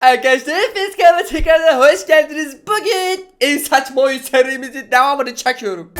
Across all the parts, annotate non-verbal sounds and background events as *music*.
Arkadaşlar hepiniz kanalıma tekrardan hoş geldiniz. Bugün en saçma oyun serimizin devamını çekiyorum.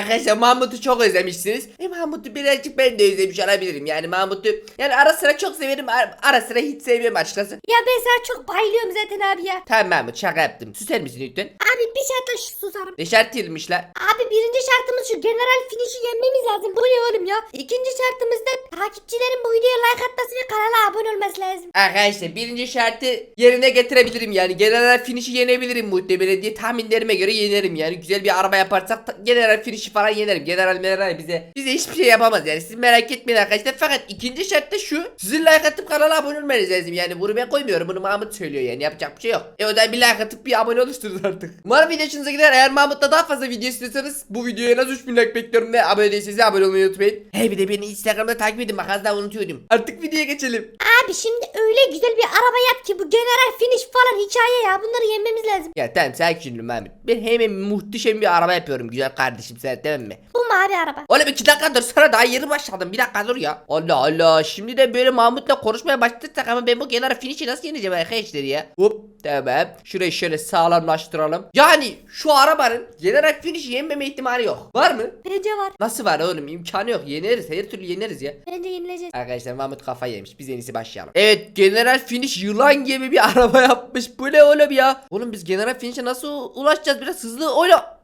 Arkadaşlar Mahmut'u çok özlemişsiniz. E Mahmut'u birazcık ben de özlemiş olabilirim. Yani Mahmut'u yani ara sıra çok severim ara, ara sıra hiç sevmiyorum açıkçası. Ya ben sana çok bayılıyorum zaten abi ya. Tamam Mahmut şaka yaptım. Süser misin lütfen? Abi bir şartla şu susarım. Ne şart değilmişler. Abi birinci şartımız şu general finish'i yenmemiz lazım. Bu ne oğlum ya? İkinci şartımız da takipçilerin bu videoya like atması ve kanala abone olması lazım. Arkadaşlar birinci şartı yerine getirebilirim yani. General finish'i yenebilirim muhtemelen diye tahminlerime göre yenerim yani. Güzel bir araba yaparsak general finish'i falan yenerim. General general bize bize hiçbir şey yapamaz yani. Siz merak etmeyin arkadaşlar. Fakat ikinci şart da şu. Sizin like atıp kanala abone olmanız lazım yani. Bunu ben koymuyorum. Bunu Mahmut söylüyor yani. Yapacak bir şey yok. E o da bir like atıp bir abone olursunuz artık. Umarım video hoşunuza gider. Eğer Mahmut'ta daha fazla video istiyorsanız bu videoya en az 3000 like bekliyorum ve abone değilseniz abone olmayı unutmayın. He bir de beni Instagram'da takip edin. Bak az daha unutuyordum. Artık videoya geçelim. Abi şimdi öyle güzel bir araba yap ki bu general finish falan hikaye ya. Bunları yenmemiz lazım. Ya tamam sakin ol Mahmut. Ben hemen muhteşem bir araba yapıyorum güzel kardeşim sen tamam mı? Bu mavi araba. Oğlum iki dakika dur sana daha yeni başladım bir dakika dur ya. Allah Allah şimdi de böyle Mahmut'la konuşmaya başladık ama ben bu kenara finish'i nasıl yeneceğim arkadaşlar ya? Hop tamam şurayı şöyle sağlamlaştıralım. Yani şu arabanın general finish yenmeme ihtimali yok. Var mı? Bence var. Nasıl var oğlum imkanı yok yeneriz her türlü yeneriz ya. Bence yenilecek. Arkadaşlar Mahmut kafa yemiş. Biz en iyisi başlayalım. Evet General Finish yılan gibi bir *laughs* araba yapmış. Bu ne oğlum ya? Oğlum biz General Finish'e nasıl ulaşacağız? Biraz hızlı oyna.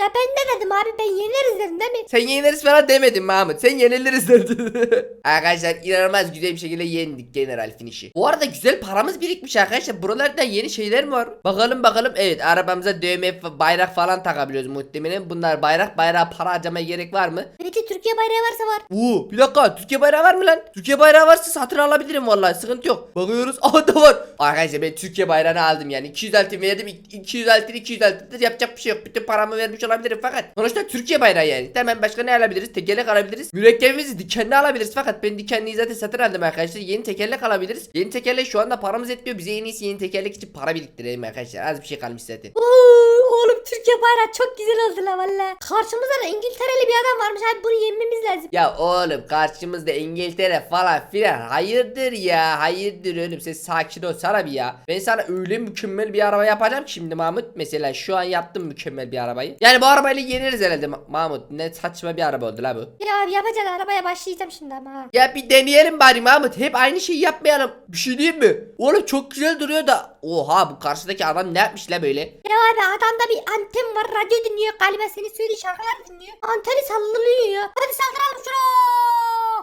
Ya ben ne dedim abi ben yeneriz dedim değil mi? Sen yeniliriz falan demedin Mahmut. Sen yeniliriz dedin. *laughs* arkadaşlar inanılmaz güzel bir şekilde yendik General Finish'i. Bu arada güzel paramız birikmiş arkadaşlar. Buralarda yeni şeyler mi var? Bakalım bakalım. Evet arabamıza dövme bayrak falan takabiliyoruz muhtemelen. Bunlar bayrak bayrağa para harcamaya gerek var mı? Belki Türkiye bayrağı varsa var. Oo bir dakika Türkiye bayrağı var mı lan? Türkiye bayrağı varsa satın alabilirim vallahi sıkıntı yok. Bakıyoruz *laughs* aha da var. Arkadaşlar ben Türkiye bayrağını aldım yani 200 altın verdim 200 altın 200 altındır yapacak bir şey yok. Bütün paramı vermiş olabilirim fakat sonuçta Türkiye bayrağı yani. Tamam başka ne alabiliriz? Tekerlek alabiliriz. Mürekkebimizi dikenli alabiliriz fakat ben dikenliyi zaten satın aldım arkadaşlar. Yeni tekerlek alabiliriz. Yeni tekerlek şu anda paramız etmiyor. Bize en iyisi yeni tekerlek için para biriktirelim arkadaşlar. Az bir şey kalmış zaten. Oo, oğlum Türkiye bayrağı çok güzel oldu la valla. Karşımızda da İngiltereli bir adam varmış abi bunu yenmemiz lazım. Ya oğlum karşımızda İngiltere falan filan hayırdır ya hayırdır oğlum sen sakin ol sana bir ya. Ben sana öyle mükemmel bir araba yapacağım ki şimdi Mahmut mesela şu an yaptım mükemmel bir arabayı. Yani bu arabayla yeneriz herhalde Ma- Mahmut ne saçma bir araba oldu la bu. Ya abi yapacaksın arabaya başlayacağım şimdi ama ha. Ya bir deneyelim bari Mahmut hep aynı şeyi yapmayalım. Bir şey diyeyim mi? Oğlum çok güzel duruyor da. Oha bu karşıdaki adam ne yapmış la böyle? Ya abi adamda bir anten var radyo dinliyor galiba seni söylediği şarkılar dinliyor. Anteni sallanıyor ya. Hadi saldıralım şuna.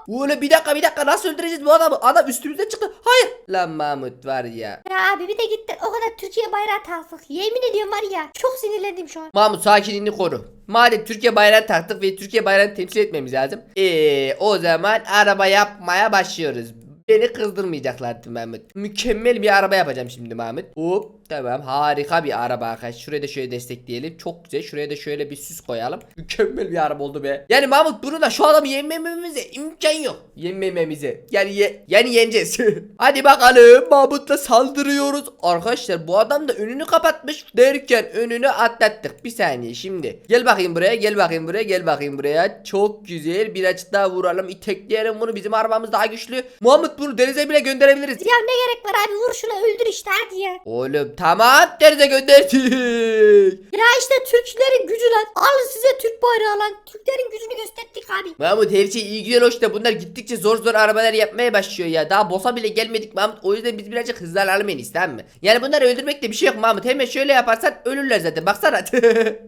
Oğlum bir dakika bir dakika nasıl öldüreceğiz bu adamı? Adam üstümüze çıktı. Hayır. Lan Mahmut var ya. Ya abi bir de gitti o kadar Türkiye bayrağı taktık. Yemin ediyorum var ya çok sinirlendim şu an. Mahmut sakinliğini koru. Madem Türkiye bayrağını taktık ve Türkiye bayrağını temsil etmemiz lazım. Eee o zaman araba yapmaya başlıyoruz. Beni kızdırmayacaklar Mahmut. Mükemmel bir araba yapacağım şimdi Mahmut. Hop tamam harika bir araba arkadaş. Şuraya da şöyle destekleyelim. Çok güzel. Şuraya da şöyle bir süs koyalım. Mükemmel bir araba oldu be. Yani Mahmut bunu da şu adamı yenmememize imkan yok. Yenmememize. Yani ye yani yeneceğiz. *laughs* Hadi bakalım Mahmut'la saldırıyoruz. Arkadaşlar bu adam da önünü kapatmış derken önünü atlattık. Bir saniye şimdi. Gel bakayım buraya gel bakayım buraya gel bakayım buraya. Çok güzel bir açık daha vuralım. İtekleyelim bunu bizim arabamız daha güçlü. Mahmut bunu denize bile gönderebiliriz. Ya ne gerek var abi vur şunu öldür işte hadi ya. Oğlum tamam denize gönderdik. Ya işte Türklerin gücü lan. Alın size Türk bayrağı lan. Türklerin gücünü gösterdik abi. Mahmut her şey iyi güzel hoş da bunlar gittikçe zor zor arabalar yapmaya başlıyor ya. Daha boss'a bile gelmedik Mahmut. O yüzden biz birazcık hızlanalım en iyisi tamam mı? Yani bunları öldürmekte bir şey yok Mahmut. Hemen şöyle yaparsan ölürler zaten. Baksana. *laughs*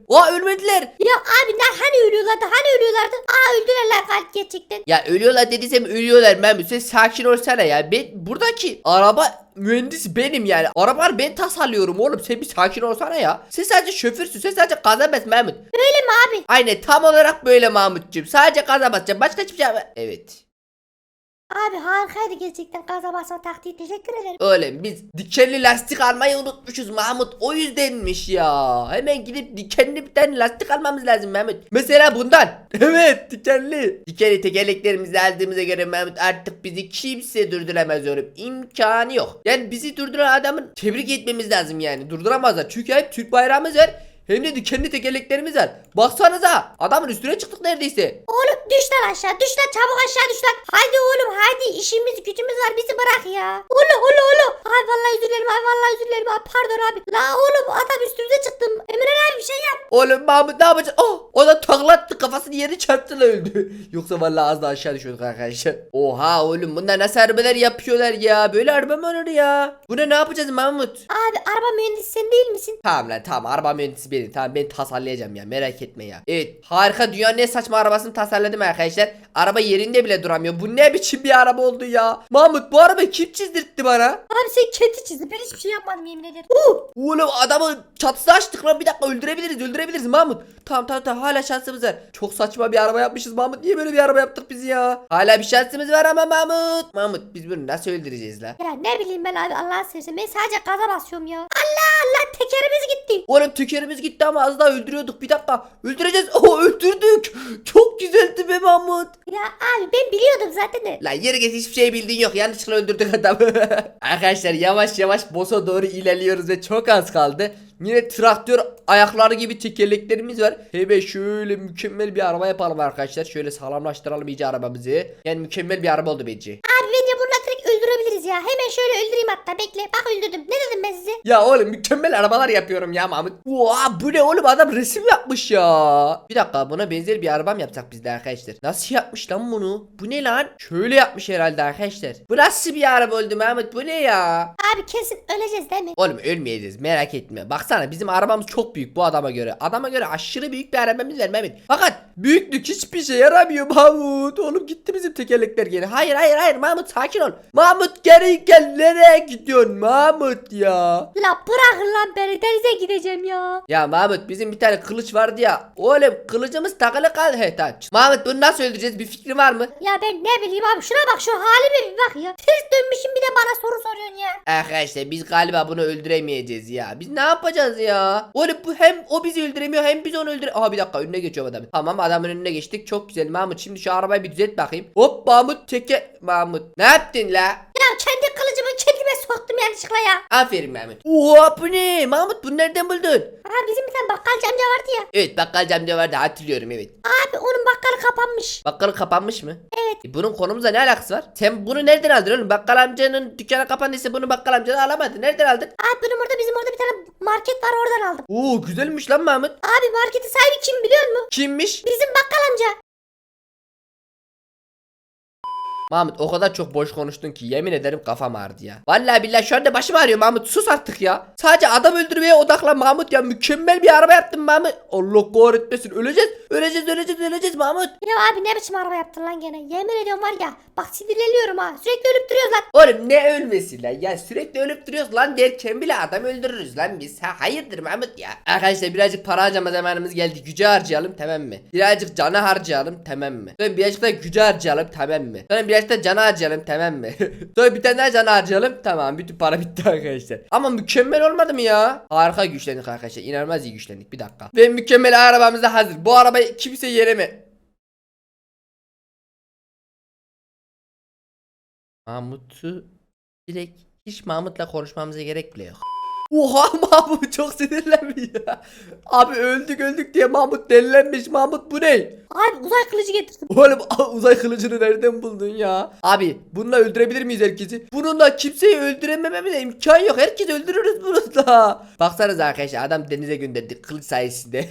o ölmediler. Ya abi ne hani ölüyorlardı hani ölüyorlardı. Aa öldüler lan kalp gerçekten. Ya ölüyorlar dediysem ölüyorlar Mahmut. Sen sakin olsana ya. Ben buradaki araba mühendisi benim yani. Arabalar ben tasarlıyorum oğlum. Sen bir sakin olsana ya. Sen sadece şoförsün. Sen sadece gaza bas Mahmut. Öyle mi abi? Aynen tam olarak böyle Mahmutcuğum. Sadece gaza basacaksın. Başka hiçbir şey. Evet. Abi harikaydı gerçekten gaza basma taktiği teşekkür ederim. Oğlum biz dikenli lastik almayı unutmuşuz Mahmut. O yüzdenmiş ya. Hemen gidip dikenli bir tane lastik almamız lazım Mahmut. Mesela bundan. *laughs* Evet dikenli. Dikenli tekerleklerimizi aldığımıza göre Mahmut artık bizi kimse durduramaz oğlum. İmkanı yok. Yani bizi durduran adamın tebrik etmemiz lazım yani. Durduramazlar. Çünkü hep Türk bayrağımız var. Hem de dikenli tekerleklerimiz var. Baksanıza adamın üstüne çıktık neredeyse. Oğlum düş lan aşağı düş lan çabuk aşağı düş lan. Haydi oğlum haydi işimiz gücümüz var bizi bırak ya. Oğlum oğlum oğlum. Ay vallahi özür dilerim ay vallahi özür dilerim. Ay pardon abi. La oğlum adam üstümüze çıktım. Emre abi bir şey yap. Oğlum Mahmut ne yapacak? Oh, o da taklattı kafasını yeri çarptı da öldü. *laughs* Yoksa vallahi az daha aşağı düşüyorduk arkadaşlar. Oha oğlum bunlar nasıl arabalar yapıyorlar ya? Böyle araba mı olur ya? Buna ne yapacağız Mahmut? Abi araba mühendisi sen değil misin? Tamam lan tamam araba mühendisi benim. Tamam ben tasarlayacağım ya merak etme ya. Evet harika dünyanın en saçma arabasını tasarladım arkadaşlar. Araba yerinde bile duramıyor. Bu ne biçim bir araba oldu ya? Mahmut bu arabayı kim çizdirtti bana? Abi sen kendi çizdin ben hiçbir şey yapmadım yemin ederim. Uh! Oğlum adamı çatısı açtık lan bir dakika öldürebiliriz öldürebiliriz Mahmut. Tamam tamam tamam hala şansımız var. Çok saçma bir araba yapmışız Mahmut. Niye böyle bir araba yaptık biz ya? Hala bir şansımız var ama Mahmut. Mahmut biz bunu nasıl öldüreceğiz la? Ya ne bileyim ben abi Allah'a seversen ben sadece gaza basıyorum ya. Allah Allah tekerimiz gitti. Oğlum tükerimiz gitti ama az daha öldürüyorduk. Bir dakika. Öldüreceğiz. Oo öldürdük. Çok güzeldi be Mahmut. Ya abi ben biliyordum zaten de. Lan yere geç hiçbir şey bildiğin yok. Yanlışlıkla öldürdük adamı. *laughs* Arkadaşlar yavaş yavaş boss'a doğru ilerliyoruz ve çok az kaldı. Yine traktör ayakları gibi tekerleklerimiz var. Hemen şöyle mükemmel bir araba yapalım arkadaşlar. Şöyle sağlamlaştıralım iyice arabamızı. Yani mükemmel bir araba oldu bence. Abi bence bununla direkt öldürebiliriz ya. Hemen şöyle öldüreyim hatta bekle. Bak öldürdüm. Ne dedim ben size? Ya oğlum mükemmel arabalar yapıyorum ya Mahmut. Oha bu ne oğlum adam resim yapmış ya. Bir dakika buna benzer bir araba mı yapsak biz de arkadaşlar? Nasıl yapmış lan bunu? Bu ne lan? Şöyle yapmış herhalde arkadaşlar. Bu nasıl bir araba oldu Mahmut bu ne ya? Abi kesin öleceğiz değil mi? Oğlum ölmeyeceğiz merak etme. Baksana bizim arabamız çok büyük bu adama göre. Adama göre aşırı büyük bir arabamız var Mehmet. Fakat büyüklük hiçbir şey yaramıyor Mahmut. Oğlum gitti bizim tekerlekler geri. Hayır hayır hayır Mahmut sakin ol. Mahmut geri gel nereye gidiyorsun Mahmut ya? La bırakın lan beni denize gideceğim ya. Ya Mahmut bizim bir tane kılıç vardı ya. Oğlum kılıcımız takılı kaldı. He tamam. Mahmut bunu nasıl öldüreceğiz bir fikrin var mı? Ya ben ne bileyim abi şuna bak şu halime bir bak ya. Ters dönmüşüm bir de bana soru soruyorsun ya. Arkadaşlar biz galiba bunu öldüremeyeceğiz ya. Biz ne yapacağız ya? Oğlum bu hem o bizi öldüremiyor hem biz onu öldüre... Aha bir dakika önüne geçiyor adamın. Tamam adamın önüne geçtik. Çok güzel Mahmut. Şimdi şu arabayı bir düzelt bakayım. Hop Mahmut teke... Mahmut. Ne yaptın la? Ya kendi kılıcımı kendime soktum yanlışlıkla ya. Aferin Mahmut. Oha bu ne? Mahmut bunu nereden buldun? Aha bizim bir tane bakkalcı amca vardı ya. Evet bakkal camda vardı hatırlıyorum evet. Abi onun bakkalı kapanmış. Bakkalı kapanmış mı? Evet. E bunun konumuzla ne alakası var? Sen bunu nereden aldın oğlum? Bakkal amcanın dükkanı kapandıysa bunu bakkal amcadan alamadın. Nereden aldın? Abi benim orada bizim orada bir tane market var oradan aldım. Oo güzelmiş lan Mahmut. Abi marketin sahibi kim biliyor musun? Kimmiş? Bizim bakkal amca. Mahmut o kadar çok boş konuştun ki yemin ederim kafam ağrıdı ya. Vallahi billahi şu anda başım ağrıyor Mahmut sus artık ya. Sadece adam öldürmeye odaklan Mahmut ya. Mükemmel bir araba yaptın Mahmut. Allah kahretmesin öleceğiz. Öleceğiz öleceğiz öleceğiz Mahmut. Ya abi ne biçim araba yaptın lan gene? Yemin ediyorum var ya. Bak sinirleniyorum ha. Sürekli ölüp duruyoruz lan. Oğlum ne ölmesi lan ya sürekli ölüp duruyoruz lan derken bile adam öldürürüz lan biz ha hayırdır Mahmut ya. Arkadaşlar birazcık para harcama zamanımız geldi gücü harcayalım tamam mı? Birazcık canı harcayalım tamam mı? Sonra birazcık da gücü harcayalım tamam mı? Sonra da canı harcayalım tamam mı? *laughs* Sonra bir tane daha canı harcayalım tamam bütün para bitti *laughs* arkadaşlar. Ama mükemmel olmadı mı ya? Harika güçlendik arkadaşlar inanılmaz iyi güçlendik bir dakika. Ve mükemmel arabamız da hazır. Bu arabayı kimse yereme. Mahmut'u direkt hiç Mahmut'la konuşmamıza gerek bile yok. Oha *laughs* Mahmut çok sinirlenmiş ya. Abi öldük öldük diye Mahmut delilenmiş. Mahmut bu ne? Abi uzay kılıcı getirdim. Oğlum *laughs* uzay kılıcını nereden buldun ya? Abi bununla öldürebilir miyiz herkesi? Bununla kimseyi öldüremememize imkan yok. Herkesi öldürürüz bununla. *laughs* Baksanıza arkadaşlar adam denize gönderdik kılıç sayesinde.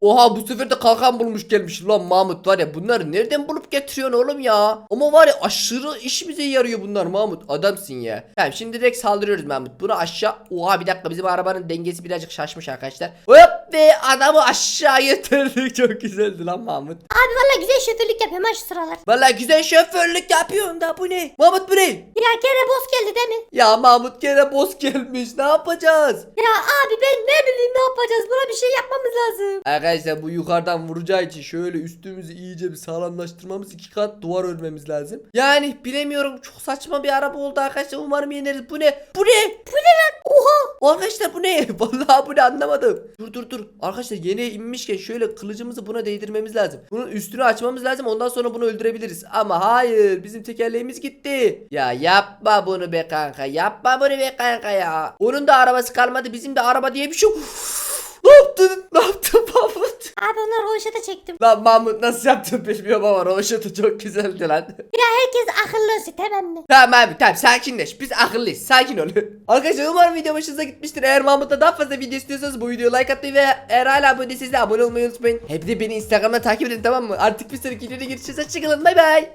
Oha bu sefer de kalkan bulmuş gelmiş. Lan Mahmut var ya bunları nereden bulup getiriyorsun oğlum ya? Ama var ya aşırı işimize yarıyor bunlar Mahmut. Adamsın ya. Tamam şimdi direkt saldırıyoruz Mahmut. Bunu aşağı. Oha bir dakika bizim arabanın dengesi birazcık şaşmış arkadaşlar. Hop be adamı aşağı yatırdık. *laughs* Çok güzeldi lan Mahmut. Abi valla güzel şoförlük yapıyorum ha şu sıralar. Vallahi güzel şoförlük yapıyorsun da bu ne? Mahmut bu ne? Ya gene boss geldi değil mi? Ya Mahmut gene boss gelmiş ne yapacağız? Ya abi ben ne bileyim ne yapacağız? Buna bir şey yapmamız lazım. Arkadaşlar bu yukarıdan vuracağı için şöyle üstümüzü iyice bir sağlamlaştırmamız iki kat duvar örmemiz lazım. Yani bilemiyorum çok saçma bir araba oldu arkadaşlar umarım yeneriz. Bu ne? Bu ne? Bu ne lan? Oha. Arkadaşlar bu ne? *laughs* Vallahi bu ne anlamadım. Dur dur dur. Arkadaşlar yeni inmişken şöyle kılıcımızı buna değdirmemiz lazım. Bunun üstünü açmamız lazım ondan sonra bunu öldürebiliriz. Ama hayır bizim tekerleğimiz gitti. Ya yapma bunu be kanka. Yapma bunu be kanka ya. Onun da arabası kalmadı bizim de araba diye bir şey. Ne yaptın? *laughs* Ne yaptın Mahmut? Abi onlar roşata çektim. Lan Mahmut nasıl yaptın bilmiyorum ama roşatı çok güzeldi lan. *laughs* Ya herkes akıllı olsun tamam mı? tamam abi tamam sakinleş biz akıllıyız sakin ol. *laughs* Arkadaşlar umarım video hoşunuza gitmiştir. Eğer Mahmut'ta daha fazla video istiyorsanız bu videoya like atmayı ve eğer hala abone değilseniz de abone olmayı unutmayın. Hep de beni Instagram'da takip edin tamam mı? Artık bir sonraki videoda görüşürüz. Hoşçakalın bay bay.